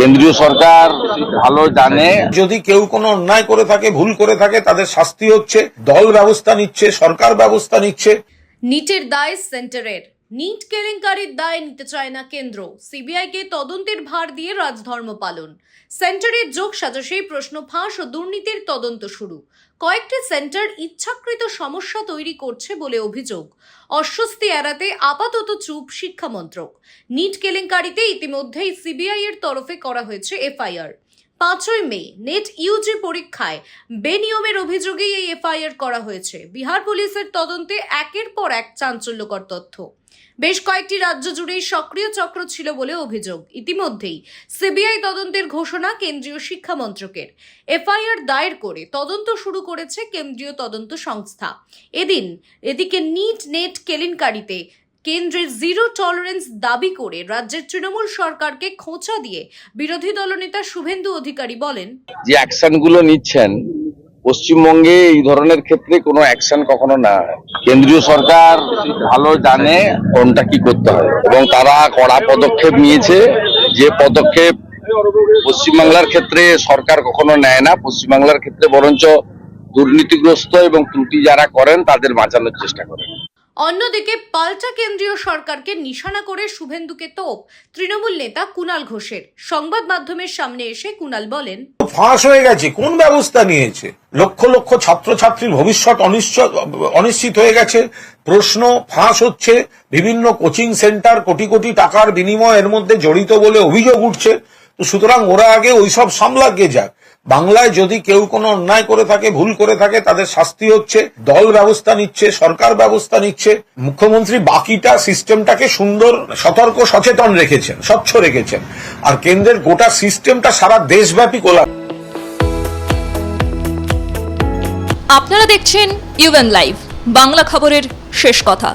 কেন্দ্রীয় সরকার ভালো জানে। যদি কেউ কোনো অন্যায় করে থাকে ভুল করে থাকে তাদের শাস্তি হচ্ছে দল ব্যবস্থা নিচ্ছে সরকার ব্যবস্থা নিচ্ছে। নিটের দায় সেন্টারের। নিট কেলেঙ্কারির দায় নিতে চায় না কেন্দ্র। সিবিআইকে তদন্তের ভার দিয়ে রাজধর্ম পালন। সেন্টারের যোগ সাজসেই প্রশ্ন ফাঁস ও দুর্নীতির তদন্ত শুরু। কয়েকটি সেন্টার ইচ্ছাকৃত সমস্যা তৈরি করছে বলে অভিযোগ। অস্বস্তি এড়াতে আপাতত চুপ শিক্ষামন্ত্রক। নিট কেলেঙ্কারিতে ইতিমধ্যেই সিবিআই এর তরফে করা হয়েছে এফআইআর। পাঁচই মে, নেট ইউজি পরীক্ষায় বেনিয়মের অভিযোগেই এই এফআইআর করা হয়েছে। বিহার পুলিশের তদন্তে একের পর এক চাঞ্চল্যকর তথ্য। বেশ কয়েকটি রাজ্য জুড়েই সক্রিয় চক্র ছিল বলে অভিযোগ। ইতিমধ্যেই সিবিআই তদন্তের ঘোষণা কেন্দ্রীয় শিক্ষা মন্ত্রকের। এফআইআর দায়ের করে তদন্ত শুরু করেছে কেন্দ্রীয় তদন্ত সংস্থা। এদিন এদিকে নিট নেট কেলেঙ্কারিতে কেন্দ্রের জিরো টলারেন্স দাবি করে রাজ্যের তৃণমূল সরকারকে খোঁচা দিয়ে বিরোধী দলনেতা শুভেন্দু অধিকারী বলেন, যে অ্যাকশনগুলো নিচ্ছেন, পশ্চিমবঙ্গে এই ধরনের ক্ষেত্রে কোনো অ্যাকশন কখনো না। কেন্দ্রীয় সরকার ভালো জানে কোনটা কি করতে হয় এবং তারা কড়া পদক্ষেপ নিয়েছে যে পদক্ষেপ পশ্চিমবাংলার ক্ষেত্রে সরকার কখনো নেয় না, পশ্চিমবাংলার ক্ষেত্রে বরঞ্চ দুর্নীতিগ্রস্ত এবং ত্রুটি যারা করেন তাদের বাঁচানোর চেষ্টা করেন অন্যদিকে পাল্টা কেন্দ্রীয় সরকারকে নিশানা করে শুভেন্দুকে তোপ তৃণমূল নেতা কুণাল ঘোষের। সংবাদ মাধ্যমের সামনে এসে কুণাল বলেন, ফাঁস হয়ে গেছে, কোন ব্যবস্থা নিয়েছে? লক্ষ লক্ষ ছাত্রছাত্রীর ভবিষ্যৎ অনিশ্চিত হয়ে গেছে। প্রশ্ন, ফাঁস হচ্ছে, বিভিন্ন কোচিং সেন্টার কোটি কোটি টাকার বিনিময় এর মধ্যে জড়িত বলে অভিযোগ উঠছে। তো সুতরাং ওরা আগে ওইসব সামলাগে যাক। বাংলায় যদি কেউ কোনো অন্যায় করে থাকে, ভুল করে থাকে, তাদের শাস্তি হচ্ছে, দল ব্যবস্থা নিচ্ছে, সরকার ব্যবস্থা নিচ্ছে। মুখ্যমন্ত্রী বাকিটা সিস্টেমটাকে সুন্দর, সতর্ক, সচেতন রেখেছেন, স্বচ্ছ রেখেছেন। আর কেন্দ্রের গোটা সিস্টেমটা সারা দেশব্যাপী কোলা আপনারা দেখছেন ইউএন লাইভ বাংলা খবরের শেষ কথা।